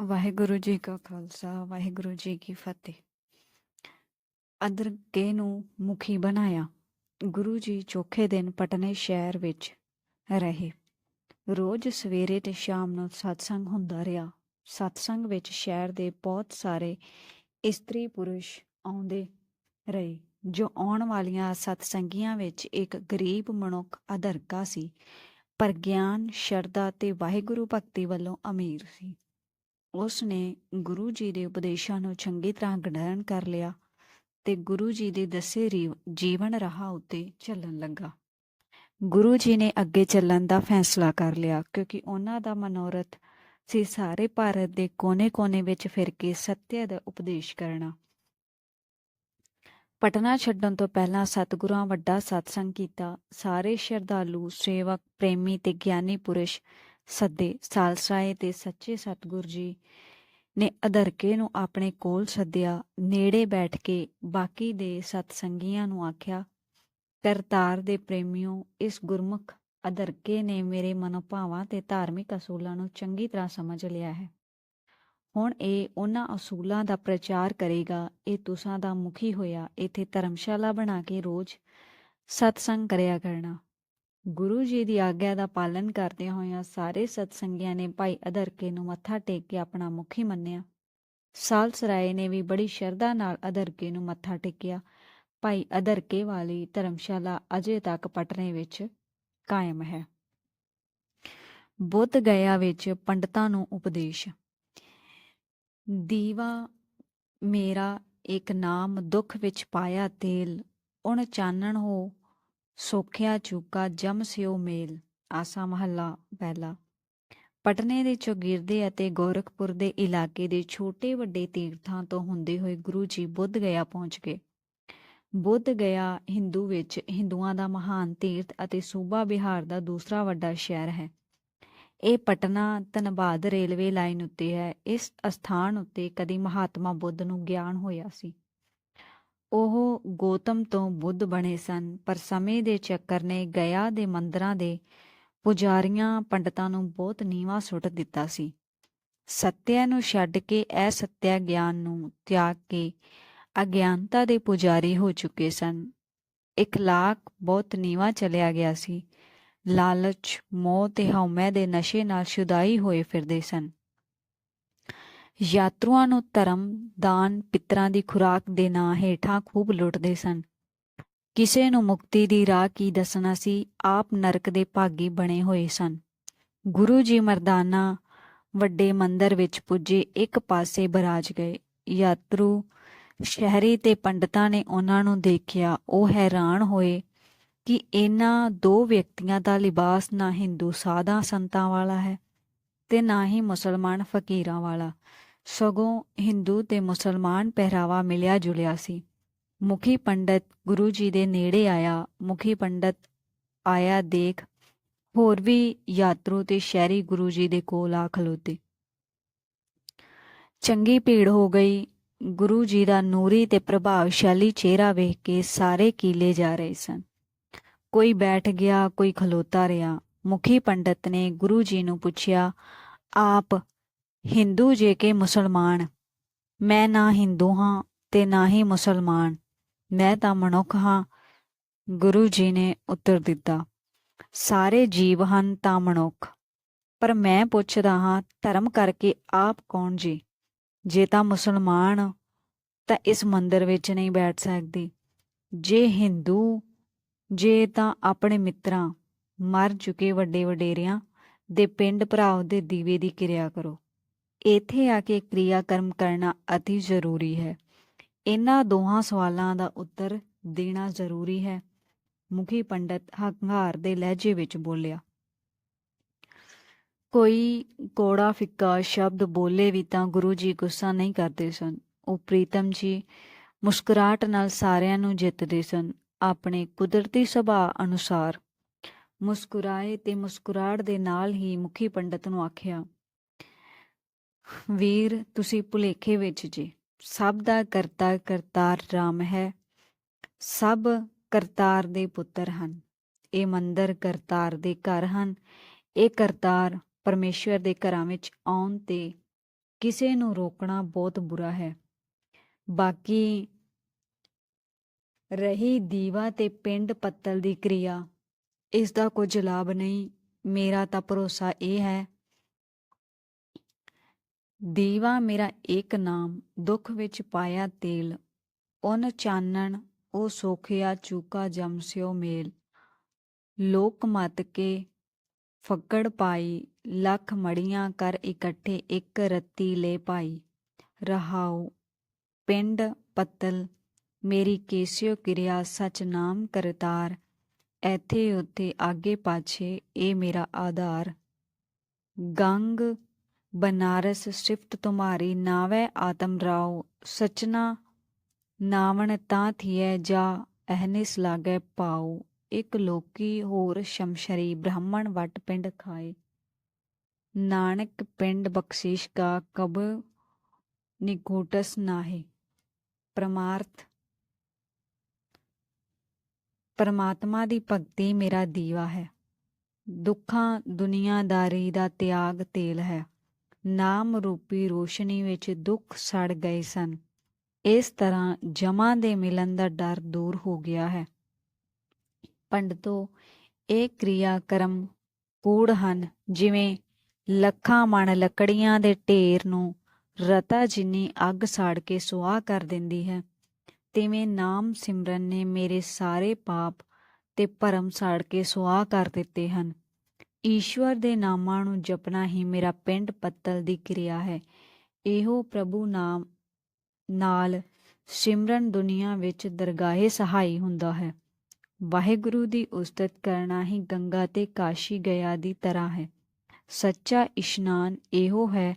ਵਾਹਿਗੁਰੂ ਜੀ ਕਾ ਖਾਲਸਾ, ਵਾਹਿਗੁਰੂ ਜੀ ਕੀ ਫਤਿਹ। ਅਦਰਕੇ ਨੂੰ ਮੁਖੀ ਬਣਾਇਆ, ਗੁਰੂ ਜੀ ਚੌਥੇ ਦਿਨ ਪਟਨੇ ਸ਼ਹਿਰ ਵਿੱਚ ਰਹੇ। ਰੋਜ਼ ਸਵੇਰੇ ਤੇ ਸ਼ਾਮ ਨੂੰ ਸਤਸੰਗ ਹੁੰਦਾ ਰਿਹਾ। ਸਤਸੰਗ ਵਿੱਚ ਸ਼ਹਿਰ ਦੇ ਬਹੁਤ ਸਾਰੇ ਇਸਤਰੀ ਪੁਰਸ਼ ਆਉਂਦੇ ਰਹੇ, ਜੋ ਆਉਣ ਵਾਲੀਆਂ ਸਤਸੰਗੀਆਂ ਵਿੱਚ ਇੱਕ ਗਰੀਬ ਮਨੁੱਖ ਅਦਰਕਾ ਸੀ, ਪਰ ਗਿਆਨ, ਸ਼ਰਧਾ ਤੇ ਵਾਹਿਗੁਰੂ ਭਗਤੀ ਵੱਲੋਂ ਅਮੀਰ ਸੀ। ਉਸ ਨੇ ਗੁਰੂ ਜੀ ਦੇ ਉਪਦੇਸ਼ਾਂ ਨੂੰ ਚੰਗੀ ਤਰ੍ਹਾਂ ਗ੍ਰਹਿਣ ਕਰ ਲਿਆ ਤੇ ਗੁਰੂ ਜੀ ਦੇ ਦੱਸੇ ਜੀਵਨ ਰਾਹ ਉੱਤੇ ਚੱਲਣ ਲੱਗਾ। ਗੁਰੂ ਜੀ ਨੇ ਅੱਗੇ ਚੱਲਣ ਦਾ ਫੈਸਲਾ ਕਰ ਲਿਆ ਕਿਉਂਕਿ ਉਹਨਾਂ ਦਾ ਮਨੋਰਥ ਸੀ ਸਾਰੇ ਭਾਰਤ ਦੇ ਕੋਨੇ-ਕੋਨੇ ਵਿੱਚ ਫਿਰ ਕੇ ਸੱਤਿਆ ਦਾ ਉਪਦੇਸ਼ ਕਰਨਾ। ਪਟਨਾ ਛੱਡਣ ਤੋਂ ਪਹਿਲਾਂ ਸਤਿਗੁਰਾਂ ਵੱਡਾ ਸਤਸੰਗ ਕੀਤਾ। ਸਾਰੇ ਸ਼ਰਧਾਲੂ, ਸੇਵਕ, ਪ੍ਰੇਮੀ ਤੇ ਗਿਆਨੀ ਪੁਰਸ਼ ਸੱਦੇ, ਸਾਲਸਾਏ ਤੇ ਸੱਚੇ ਸਤਿਗੁਰ ਜੀ ਨੇ ਅਧਰਕੇ ਨੂੰ ਆਪਣੇ ਕੋਲ ਸੱਦਿਆ, ਨੇੜੇ ਬੈਠ ਕੇ ਬਾਕੀ ਦੇ ਸਤਸੰਗੀਆਂ ਨੂੰ ਆਖਿਆ, ਕਰਤਾਰ ਦੇ ਪ੍ਰੇਮਿਓ, ਇਸ ਗੁਰਮੁਖ ਅਧਰਕੇ ਨੇ ਮੇਰੇ ਮਨੋਭਾਵਾਂ ਤੇ ਧਾਰਮਿਕ ਅਸੂਲਾਂ ਨੂੰ ਚੰਗੀ ਤਰ੍ਹਾਂ ਸਮਝ ਲਿਆ ਹੈ। ਹੁਣ ਇਹ ਉਹਨਾਂ ਅਸੂਲਾਂ ਦਾ ਪ੍ਰਚਾਰ ਕਰੇਗਾ, ਇਹ ਤੁਸਾਂ ਦਾ ਮੁਖੀ ਹੋਇਆ, ਇੱਥੇ ਧਰਮਸ਼ਾਲਾ ਬਣਾ ਕੇ ਰੋਜ਼ ਸਤਸੰਗ ਕਰਿਆ ਕਰਨਾ। ਗੁਰੂ ਜੀ ਦੀ ਆਗਿਆ ਦਾ ਪਾਲਨ ਕਰਦਿਆਂ ਹੋਇਆਂ ਸਾਰੇ ਸਤਸੰਗੀਆਂ ਨੇ ਭਾਈ ਅਧਰਕੇ ਨੂੰ ਮੱਥਾ ਟੇਕ ਕੇ ਆਪਣਾ ਮੁਖੀ ਮੰਨਿਆ। ਸਾਲਸਰਾਏ ਨੇ ਵੀ ਬੜੀ ਸ਼ਰਧਾ ਨਾਲ ਅਧਰਕੇ ਨੂੰ ਮੱਥਾ ਟੇਕਿਆ। ਭਾਈ ਅਧਰਕੇ ਵਾਲੀ ਧਰਮਸ਼ਾਲਾ ਅਜੇ ਤੱਕ ਪਟਨੇ ਵਿੱਚ ਕਾਇਮ ਹੈ। ਬੁੱਧ ਗਿਆ ਵਿੱਚ ਪੰਡਤਾਂ ਨੂੰ ਉਪਦੇਸ਼। ਦੀਵਾ ਮੇਰਾ ਇੱਕ ਨਾਮ ਦੁੱਖ ਵਿੱਚ ਪਾਇਆ ਤੇਲ, ਉਣ ਚਾਨਣ ਹੋ ਸੋਖਿਆ ਚੂਕਾ ਜਮ ਸਿਓ ਮੇਲ, ਆਸਾ ਮਹੱਲਾ ਪਹਿਲਾ ਪਟਨੇ ਦੇ ਚੌਗਿਰਦੇ ਅਤੇ ਗੋਰਖਪੁਰ ਦੇ ਇਲਾਕੇ ਦੇ ਛੋਟੇ ਵੱਡੇ ਤੀਰਥਾਂ ਤੋਂ ਹੁੰਦੇ ਹੋਏ ਗੁਰੂ ਜੀ ਬੁੱਧ ਗਿਆ ਪਹੁੰਚ ਗਏ। ਬੁੱਧ ਗਿਆ ਹਿੰਦੂ ਵਿੱਚ, ਹਿੰਦੂਆਂ ਦਾ ਮਹਾਨ ਤੀਰਥ ਅਤੇ ਸੂਬਾ ਬਿਹਾਰ ਦਾ ਦੂਸਰਾ ਵੱਡਾ ਸ਼ਹਿਰ ਹੈ। ਇਹ ਪਟਨਾ ਧਨਬਾਦ ਰੇਲਵੇ ਲਾਈਨ ਉੱਤੇ ਹੈ, ਇਸ ਅਸਥਾਨ ਉੱਤੇ ਕਦੀ ਮਹਾਤਮਾ ਬੁੱਧ ਨੂੰ ਗਿਆਨ ਹੋਇਆ ਸੀ। ਉਹ ਗੌਤਮ ਤੋਂ ਬੁੱਧ ਬਣੇ ਸਨ, ਪਰ ਸਮੇਂ ਦੇ ਚੱਕਰ ਨੇ ਗਿਆ ਦੇ ਮੰਦਰਾਂ ਦੇ ਪੁਜਾਰੀਆਂ ਪੰਡਤਾਂ ਨੂੰ ਬਹੁਤ ਨੀਵਾ ਸੁੱਟ ਦਿੱਤਾ ਸੀ। ਸਤਿਆ ਨੂੰ ਛੱਡ ਕੇ ਇਹ ਸਤਿਆ ਗਿਆਨ ਨੂੰ ਤਿਆਗ ਕੇ ਅਗਿਆਨਤਾ ਦੇ ਪੁਜਾਰੀ ਹੋ ਚੁੱਕੇ ਸਨ। ਇਖਲਾਕ ਬਹੁਤ ਨੀਵਾ ਚਲਿਆ ਗਿਆ ਸੀ। ਲਾਲਚ, ਮੋਹ ਤੇ ਹਉਮੈ ਦੇ ਨਸ਼ੇ ਨਾਲ ਸ਼ੁਦਾਈ ਹੋਏ ਫਿਰਦੇ ਸਨ। ਯਾਤਰੂਆਂ ਨੂੰ ਧਰਮ, ਦਾਨ ਪਿੱਤਰਾਂ ਦੀ ਖੁਰਾਕ ਦੇ ਨਾਂ ਹੇਠਾਂ ਖੂਬ ਲੁੱਟਦੇ ਸਨ। ਕਿਸੇ ਨੂੰ ਮੁਕਤੀ ਦੀ ਰਾਹ ਕੀ ਦੱਸਣਾ ਸੀ, ਆਪ ਨਰਕ ਦੇ ਭਾਗੀ ਬਣੇ ਹੋਏ ਸਨ। ਗੁਰੂ ਜੀ ਮਰਦਾਨਾ ਵੱਡੇ ਮੰਦਰ ਵਿੱਚ ਪੁੱਜੇ, ਇੱਕ ਪਾਸੇ ਬਰਾਜ ਗਏ। ਯਾਤਰੂ ਸ਼ਹਿਰੀ ਤੇ ਪੰਡਤਾਂ ਨੇ ਉਹਨਾਂ ਨੂੰ ਦੇਖਿਆ। ਉਹ ਹੈਰਾਨ ਹੋਏ ਕਿ ਇਹਨਾਂ ਦੋ ਵਿਅਕਤੀਆਂ ਦਾ ਲਿਬਾਸ ਨਾ ਹਿੰਦੂ ਸਾਧਾ ਸੰਤਾਂ ਵਾਲਾ ਹੈ ਤੇ ਨਾ ਹੀ ਮੁਸਲਮਾਨ ਫਕੀਰਾਂ ਵਾਲਾ। ਸਗੋਂ ਹਿੰਦੂ ਤੇ ਮੁਸਲਮਾਨ ਪਹਿਰਾਵਾ ਮਿਲਿਆ ਜੁਲਿਆ ਸੀ। ਮੁਖੀ ਪੰਡਤ ਗੁਰੂ ਜੀ ਦੇ ਨੇੜੇ ਆਇਆ, ਮੁਖੀ ਪੰਡਤ ਆਇਆ ਦੇਖ, ਹੋਰ ਵੀ ਯਾਤਰੂ ਤੇ ਸ਼ਹਿਰੀ ਗੁਰੂ ਜੀ ਦੇ ਕੋਲ ਆ ਖਲੋਤੇ। ਚੰਗੀ ਭੀੜ ਹੋ ਗਈ, ਗੁਰੂ ਜੀ ਦਾ ਨੂਰੀ ਤੇ ਪ੍ਰਭਾਵਸ਼ਾਲੀ ਚਿਹਰਾ ਵੇਖ ਕੇ ਸਾਰੇ ਕੀਲੇ ਜਾ ਰਹੇ ਸਨ। ਕੋਈ ਬੈਠ ਗਿਆ, ਕੋਈ ਖਲੋਤਾ ਰਿਹਾ। ਮੁਖੀ ਪੰਡਤ ਨੇ ਗੁਰੂ ਜੀ ਨੂੰ ਪੁੱਛਿਆ, ਆਪ ਹਿੰਦੂ ਜੇ ਕਿ ਮੁਸਲਮਾਨ। ਮੈਂ ਨਾ ਹਿੰਦੂ ਹਾਂ ਤੇ ਨਾ ਹੀ ਮੁਸਲਮਾਨ। ਮੈਂ ਤਾਂ ਮਨੁੱਖ ਹਾਂ, ਗੁਰੂ ਜੀ ਨੇ ਉੱਤਰ ਦਿੱਤਾ। ਸਾਰੇ ਜੀਵ ਹਨ ਤਾਂ ਮਨੁੱਖ। ਪਰ ਮੈਂ ਪੁੱਛਦਾ ਹਾਂ, ਧਰਮ ਕਰਕੇ ਆਪ ਕੌਣ ਜੀ? ਜੇ ਤਾਂ ਮੁਸਲਮਾਨ, ਤਾਂ ਇਸ ਮੰਦਰ ਵਿੱਚ ਨਹੀਂ ਬੈਠ ਸਕਦੀ। ਜੇ ਹਿੰਦੂ, ਜੇ ਤਾਂ ਆਪਣੇ ਮਿੱਤਰਾਂ, ਮਰ ਚੁੱਕੇ ਵੱਡੇ ਵਡੇਰਿਆਂ ਦੇ ਪਿੰਡ ਭਰਾਵ ਦੇ ਦੀਵੇ ਦੀ ਕਿਰਿਆ ਕਰੋ। ਇੱਥੇ ਆ ਕੇ ਕਿਰਿਆ ਕਰਮ ਕਰਨਾ ਅਤੀ ਜ਼ਰੂਰੀ ਹੈ। ਇਹਨਾਂ ਦੋਹਾਂ ਸਵਾਲਾਂ ਦਾ ਉੱਤਰ ਦੇਣਾ ਜ਼ਰੂਰੀ ਹੈ। ਮੁਖੀ ਪੰਡਤ ਹੰਕਾਰ ਦੇ ਲਹਿਜੇ ਵਿੱਚ ਬੋਲਿਆ, ਕੋਈ ਕੋੜਾ ਫਿੱਕਾ ਸ਼ਬਦ ਬੋਲੇ ਵੀ ਤਾਂ ਗੁਰੂ ਜੀ ਗੁੱਸਾ ਨਹੀਂ ਕਰਦੇ ਸਨ। ਉਹ ਪ੍ਰੀਤਮ ਜੀ ਮੁਸਕਰਾਹਟ ਨਾਲ ਸਾਰਿਆਂ ਨੂੰ ਜਿੱਤਦੇ ਸਨ ਆਪਣੇ ਕੁਦਰਤੀ ਸੁਭਾਅ ਅਨੁਸਾਰ। ਮੁਸਕਰਾਏ ਤੇ ਮੁਸਕਰਾਟ ਦੇ ਨਾਲ ਹੀ ਮੁਖੀ ਪੰਡਤ ਨੂੰ ਆਖਿਆ ਵੀਰ, ਤੁਸੀਂ ਭੁਲੇਖੇ ਵਿੱਚ ਜੀ। ਸਭ ਦਾ ਕਰਤਾ ਕਰਤਾਰ RAM ਹੈ। ਸਭ ਕਰਤਾਰ ਦੇ ਪੁੱਤਰ ਹਨ। ਇਹ ਮੰਦਰ ਕਰਤਾਰ ਦੇ ਘਰ ਹਨ। ਇਹ ਕਰਤਾਰ ਪਰਮੇਸ਼ਵਰ ਦੇ ਘਰਾਂ ਵਿੱਚ ਆਉਣ ਤੇ ਕਿਸੇ ਨੂੰ ਰੋਕਣਾ ਬਹੁਤ ਬੁਰਾ ਹੈ। ਬਾਕੀ ਰਹੀ ਦੀਵਾ ਤੇ ਪਿੰਡ ਪੱਤਲ ਦੀ ਕਿਰਿਆ, ਇਸ ਦਾ ਕੁਝ ਲਾਭ ਨਹੀਂ, ਮੇਰਾ ਤਾਂ ਭਰੋਸਾ ਇਹ ਹੈ ਦੀਵਾ ਮੇਰਾ ਏਕ ਨਾਮ, ਦੁੱਖ ਵਿੱਚ ਪਾਇਆ ਤੇਲ। ਉਨ ਚਾਨਣ, ਉਹ ਸੋਖਿਆ ਚੂਕਾ ਜਮ ਸਿਓ ਮੇਲ। ਲੋਕ ਮਤ ਕੇ ਫੱਕੜ ਪਾਈ, ਲੱਖ ਮੜੀਆਂ ਕਰ ਇਕੱਠੇ ਇੱਕ ਰੱਤੀ ਲੈ ਪਾਈ। ਰਹਾਉ, ਪਿੰਡ ਪੱਤਲ, ਮੇਰੀ ਕੇਸਿਓ ਕਿਰਿਆ ਸਚ ਨਾਮ ਕਰਤਾਰ। ਐਥੇ ਉਥੇ ਆਗੇ ਪਾਛੇ, ਇਹ ਮੇਰਾ ਆਧਾਰ। ਗੰਗ ਬਨਾਰਸ ਸਿਫਤ ਤੁਮਾਰੀ ਨਾਵੈ ਆਤਮ ਰਾਓ ਸਚਨਾ ਨਾਵਣ ਤਾਂ ਥੀਐ ਜਾ ਅਹਨਿਸ ਲਾਗੈ ਪਾਉ, ਇਕ ਲੋਕੀ ਹੋਰ ਸ਼ਮਸ਼ਰੀ ਬ੍ਰਾਹਮਣ ਵਟ ਪਿੰਡ ਖਾਏ। ਨਾਨਕ ਪਿੰਡ ਬਖਸ਼ੀਸ਼ ਕਾ ਕਬ ਨਿਕੋਟਸ ਨਾਹੇ। ਪ੍ਰਮਾਰਥ ਪਰਮਾਤਮਾ ਦੀ ਭਗਤੀ ਮੇਰਾ ਦੀਵਾ ਹੈ। ਦੁੱਖਾਂ ਦੁਨੀਆਦਾਰੀ ਦਾ ਤਿਆਗ ਤੇਲ ਹੈ। ਨਾਮ ਰੂਪੀ ਰੋਸ਼ਨੀ ਵਿੱਚ ਦੁੱਖ ਸੜ ਗਏ ਸਨ। ਇਸ ਤਰ੍ਹਾਂ ਜਮਾਂ ਦੇ ਮਿਲਣ ਦਾ ਡਰ ਦੂਰ ਹੋ ਗਿਆ ਹੈ। ਪੰਡਤੋ, ਇਹ ਕਿਰਿਆ ਕਰਮ ਕੂੜ ਹਨ, ਜਿਵੇਂ ਲੱਖਾਂ ਮਣ ਲੱਕੜੀਆਂ ਦੇ ਢੇਰ ਨੂੰ ਰਤਾ ਜਿੰਨੀ ਅੱਗ ਸਾੜ ਕੇ ਸੁਆਹ ਕਰ ਦਿੰਦੀ ਹੈ, ਤਿਵੇਂ ਨਾਮ ਸਿਮਰਨ ਨੇ ਮੇਰੇ ਸਾਰੇ ਪਾਪ ਤੇ ਭਰਮ ਸਾੜ ਕੇ ਸੁਆਹ ਕਰ ਦਿੱਤੇ ਹਨ। ਈਸ਼ਵਰ ਦੇ ਨਾਮਾਂ ਨੂੰ ਜਪਣਾ ਹੀ ਮੇਰਾ ਪਿੰਡ ਪੱਤਲ ਦੀ ਕਿਰਿਆ ਹੈ। ਇਹੋ ਪ੍ਰਭੂ ਨਾਮ ਨਾਲ ਸਿਮਰਨ ਦੁਨੀਆ ਵਿੱਚ ਦਰਗਾਹੇ ਸਹਾਈ ਹੁੰਦਾ ਹੈ। ਵਾਹਿਗੁਰੂ ਦੀ ਉਸਤਤ ਕਰਨਾ ਹੀ ਗੰਗਾ ਤੇ ਕਾਸ਼ੀ ਗਿਆ ਦੀ ਤਰ੍ਹਾਂ ਹੈ। ਸੱਚਾ ਇਸ਼ਨਾਨ ਇਹੋ ਹੈ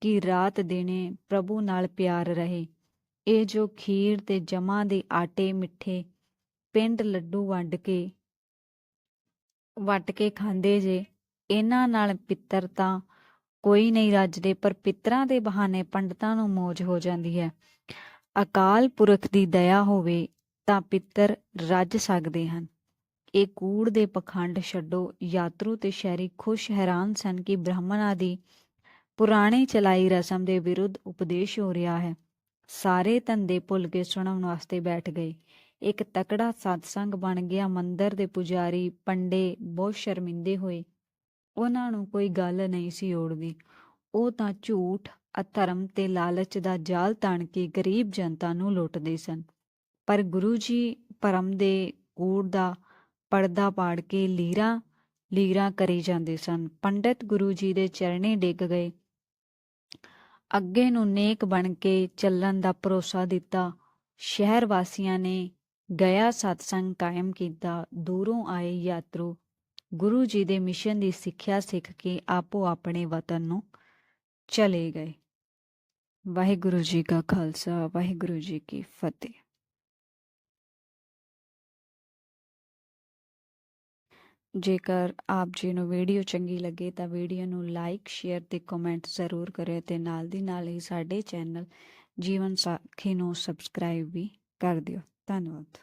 ਕਿ ਰਾਤ ਦਿਨੇ ਪ੍ਰਭੂ ਨਾਲ ਪਿਆਰ ਰਹੇ। ਇਹ ਜੋ ਖੀਰ ਤੇ ਜਮਾਂ ਦੇ ਆਟੇ ਮਿੱਠੇ ਪਿੰਡ ਲੱਡੂ ਵੰਡ ਕੇ ਵੱਟ ਕੇ ਖਾਂਦੇ ਜੇ, ਇਹਨਾਂ ਨਾਲ ਪਿੱਤਰ ਤਾਂ ਕੋਈ ਨਹੀਂ ਰੱਜਦੇ, ਪਰ ਪਿੱਤਰਾਂ ਦੇ ਬਹਾਨੇ ਪੰਡਤਾਂ ਨੂੰ ਮੋਜ ਹੋ ਜਾਂਦੀ ਹੈ। ਅਕਾਲ ਪੁਰਖ ਦੀ ਦਇਆ ਹੋਵੇ ਤਾਂ ਪਿੱਤਰ ਰੱਜ ਸਕਦੇ ਹਨ। ਇਹ ਕੂੜ ਦੇ ਪਖੰਡ ਛੱਡੋ, ਯਾਤਰੂ ਤੇ ਸ਼ਹਿਰੀ ਖੁਸ਼ ਹੈਰਾਨ ਸਨ ਕਿ ਬ੍ਰਾਹਮਣਾਂ ਦੀ ਪੁਰਾਣੀ ਚਲਾਈ ਰਸਮ ਦੇ ਵਿਰੁੱਧ ਉਪਦੇਸ਼ ਹੋ ਰਿਹਾ ਹੈ। ਸਾਰੇ ਧੰਦੇ ਭੁੱਲ ਕੇ ਸੁਣਨ ਵਾਸਤੇ ਬੈਠ ਗਏ। ਇੱਕ ਤਕੜਾ ਸਤਸੰਗ ਬਣ ਗਿਆ, ਮੰਦਰ ਦੇ ਪੁਜਾਰੀ ਪੰਡੇ ਬਹੁਤ ਸ਼ਰਮਿੰਦੇ ਹੋਏ। ਉਹਨਾਂ ਨੂੰ ਕੋਈ ਗੱਲ ਨਹੀਂ ਸੀ ਓੜਦੀ ਉਹ ਤਾਂ ਝੂਠ, ਅਧਰਮ ਤੇ ਲਾਲਚ ਦਾ ਜਾਲ ਤਾਣ ਕੇ ਗਰੀਬ ਜਨਤਾ ਨੂੰ ਲੁੱਟਦੇ ਸਨ। ਪਰ ਗੁਰੂ ਜੀ ਪਰਮ ਦੇ ਕੂੜ ਦਾ ਪਰਦਾ ਪਾੜ ਕੇ ਲੀਰਾ ਲੀਰਾ ਕਰੀ ਜਾਂਦੇ ਸਨ। ਪੰਡਤ ਗੁਰੂ ਜੀ ਦੇ ਚਰਣੇ ਡਿੱਗ ਗਏ। ਅੱਗੇ ਨੂੰ ਨੇਕ ਬਣ ਕੇ ਚੱਲਣ ਦਾ ਭਰੋਸਾ ਦਿੱਤਾ। ਸ਼ਹਿਰ ਵਾਸੀਆਂ ਨੇ ਗਿਆ ਸਤਸੰਗ ਕਾਇਮ ਕੀਤਾ, ਦੂਰੋਂ ਆਏ ਯਾਤਰੂ, ਗੁਰੂ ਜੀ ਦੇ ਮਿਸ਼ਨ ਦੀ ਸਿੱਖਿਆ ਸਿੱਖ ਕੇ ਆਪੋ ਆਪਣੇ ਵਤਨ ਨੂੰ ਚਲੇ ਗਏ। ਵਾਹਿਗੁਰੂ ਜੀ ਕਾ ਖਾਲਸਾ, ਵਾਹਿਗੁਰੂ ਜੀ ਕੀ ਫਤਿਹ। ਜੇਕਰ ਆਪ ਜੀ ਨੂੰ ਵੀਡੀਓ ਚੰਗੀ ਲੱਗੇ ਤਾਂ ਵੀਡੀਓ ਨੂੰ ਲਾਈਕ, ਸ਼ੇਅਰ ਤੇ ਕਮੈਂਟ ਜ਼ਰੂਰ ਕਰਿਓ ਤੇ ਨਾਲ ਦੀ ਨਾਲ ਹੀ ਸਾਡੇ ਚੈਨਲ ਜੀਵਨ ਸਾਖੀ ਨੂੰ ਸਬਸਕ੍ਰਾਈਬ ਵੀ ਕਰ ਦਿਓ। ਧੰਨਵਾਦ।